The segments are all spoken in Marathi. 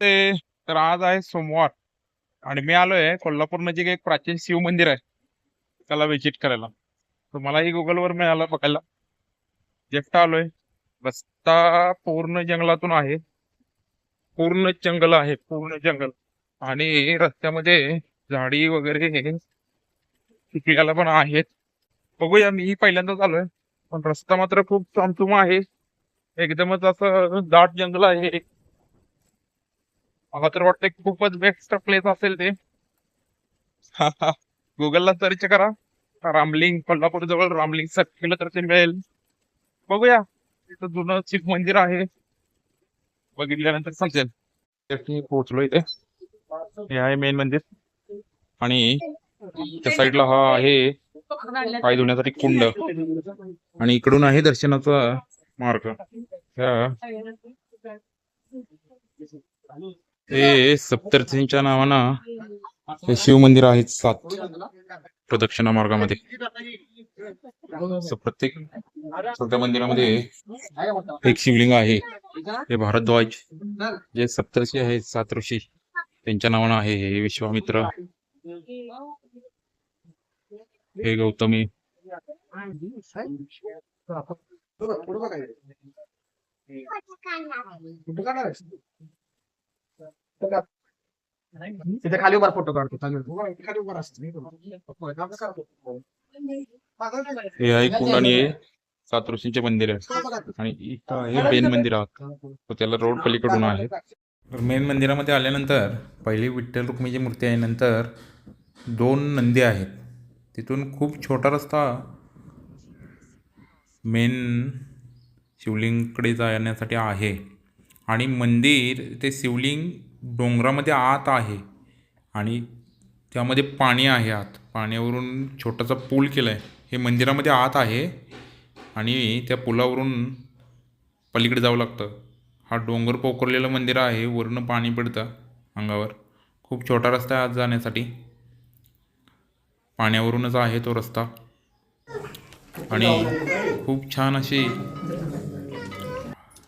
नमस्ते तर आज आहे सोमवार. आणि मी आलोय कोल्हापूर नजीक एक प्राचीन शिव मंदिर आहे त्याला व्हिजिट करायला. तर मलाही गुगलवर मिळालं बघायला. जेफ्ट आलोय. रस्ता पूर्ण जंगलातून आहे. पूर्ण जंगल आहे पूर्ण जंगल. आणि रस्त्यामध्ये झाडी वगैरे शिकायला पण आहेत. बघूया मी पहिल्यांदाच आलोय. पण रस्ता मात्र खूप चमचुम आहे. एकदमच असं दाट जंगल आहे. मला तर वाटतं खूपच बेस्ट प्लेस असेल ते. गुगलला सर्च करा. रामलिंग कोल्हापूर जवळ रामलिंग सर्च केलं तर ते मिळेल. बघूया. तिथं जुनं शिव मंदिर आहे. बघितल्यानंतर समजेल. पोहोचलो इथे. हे आहे मेन मंदिर. आणि त्या साईडला हा आहे. पाय धुण्यासाठी कुंड. आणि इकडून आहे दर्शनाचा मार्ग. हे सप्तर्षींच्या नावानं हे शिव मंदिर आहेत सात प्रदक्षिणा मार्गामध्ये. प्रत्येक छोट्या मंदिरामध्ये एक शिवलिंग आहे. हे भारद्वाज जे सप्तर्षी आहेत सात ऋषी त्यांच्या नावानं आहे हे विश्वामित्र. हे गौतमी. तिथे खाली उभा फोटो काढतो खाली उभा हे आहे कुंड आणि हे सात ऋषींचे मंदिर आहे. आणि इथं आहे मेन मंदिर आहात. त्याला रोड पलीकडून आहे. तर मेन मंदिरामध्ये आल्यानंतर पहिली विठ्ठल रुक्मिणीची मूर्ती आहे. नंतर दोन नंदी आहेत. तिथून खूप छोटा रस्ता मेन शिवलिंगकडे जाण्यासाठी आहे. आणि मंदिर ते शिवलिंग डोंगरामध्ये आत आहे आणि त्यामध्ये पाणी आहे आत. पाण्यावरून छोटासा पूल केला आहे हे मंदिरामध्ये आत आहे आणि त्या पुलावरून पलीकडे जावं लागतं. हा डोंगर पोखरलेलं मंदिर आहे. वरून पाणी पडतं अंगावर. खूप छोटा रस्ता आहे आत जाण्यासाठी. पाण्यावरूनच आहे तो रस्ता. आणि खूप छान अशी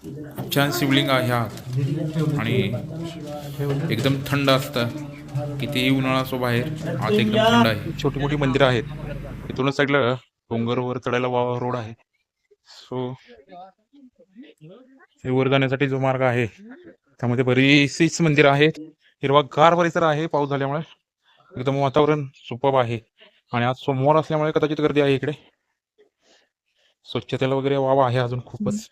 खूप छान शिवलिंग आहे आत आणि एकदम थंड असतं कितीही उन्हाळा असो बाहेर आत एकदम थंड आहे. छोटी मोठी मंदिरं आहेत. इथूनच साईडला डोंगरवर चढायला वा रोड आहे. सो हे वर जाण्यासाठी जो मार्ग आहे त्यामध्ये बरीचशीच मंदिरं आहेत. हिरवागार परिसर आहे पाऊस झाल्यामुळे. एकदम वातावरण सुपब आहे. आणि आज सोमवार असल्यामुळे कदाचित गर्दी आहे इकडे. स्वच्छतेला वगैरे वाव आहे अजून खूपच.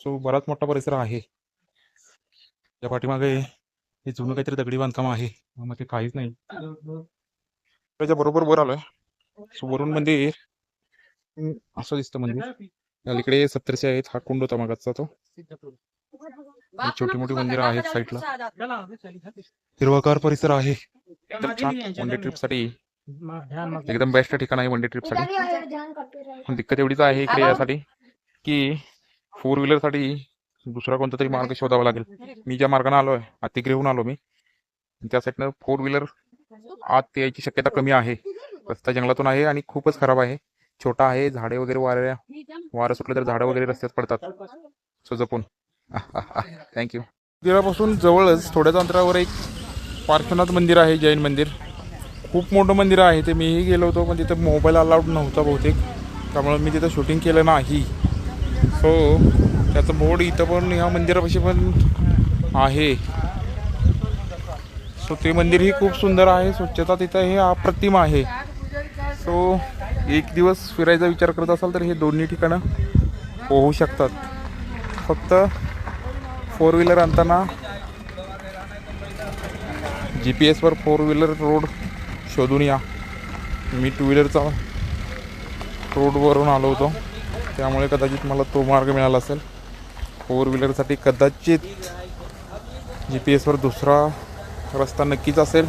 सो बराच मोठा परिसर आहे. त्या पाठीमागे हे जुनं काहीतरी दगडी बांधकाम आहे. मग ते काहीच नाही. त्याच्या बरोबर वर आलोय. सो वरून मंदिर हम्म, असं दिसतं मंदिर अलीकडे सप्तर्षी आहेत. हा कुंड होता मागाचा तो. छोटी मोठी मंदिरं आहेत साईडला हिरवागार परिसर आहे. एकदम छान वन डे ट्रिपसाठी. एकदम बेस्ट ठिकाण आहे वन डे ट्रिपसाठी. दिक्कत एवढीच आहे इकडे यासाठी. की फोर व्हीलरसाठी दुसरा कोणता तरी मार्ग शोधावा लागेल. मी ज्या मार्गाने आहे अतिग्रहून आलो मी. त्या साईडनं फोर व्हीलर आत यायची शक्यता कमी आहे. रस्ता जंगलातून आहे आणि खूपच खराब आहे. छोटा आहे झाडे वगैरे वाऱ्या वारं सुटलं तर झाडं वगैरे रस्त्यात पडतात. सो जपून. थँक्यू मंदिरापासून जवळच थोड्याच अंतरावर एक पार्श्वनाथ मंदिर आहे जैन मंदिर. खूप मोठं मंदिर आहे. ते मीही गेलो होतो पण तिथं मोबाईल अलाउड नव्हता बहुतेक. त्यामुळे मी तिथं शूटिंग केलं नाही. सो त्याचं बोर्ड इथं पण ह्या मंदिरापाशी पण आहे. सो ते मंदिरही खूप सुंदर आहे. स्वच्छता तिथं हे अप्रतिम आहे. सो एक दिवस फिरायचा विचार करत असाल तर हे दोन्ही ठिकाणं होऊ शकतात. फक्त फोर व्हीलर आणताना जी पी एसवर फोर व्हीलर रोड शोधून या. मी टू व्हीलरचा रोडवरून आलो होतो. त्यामुळे कदाचित मला तो मार्ग मिळाला असेल. फोर व्हीलरसाठी कदाचित जी पी एसवर दुसरा रस्ता नक्कीच असेल.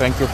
थँक्यू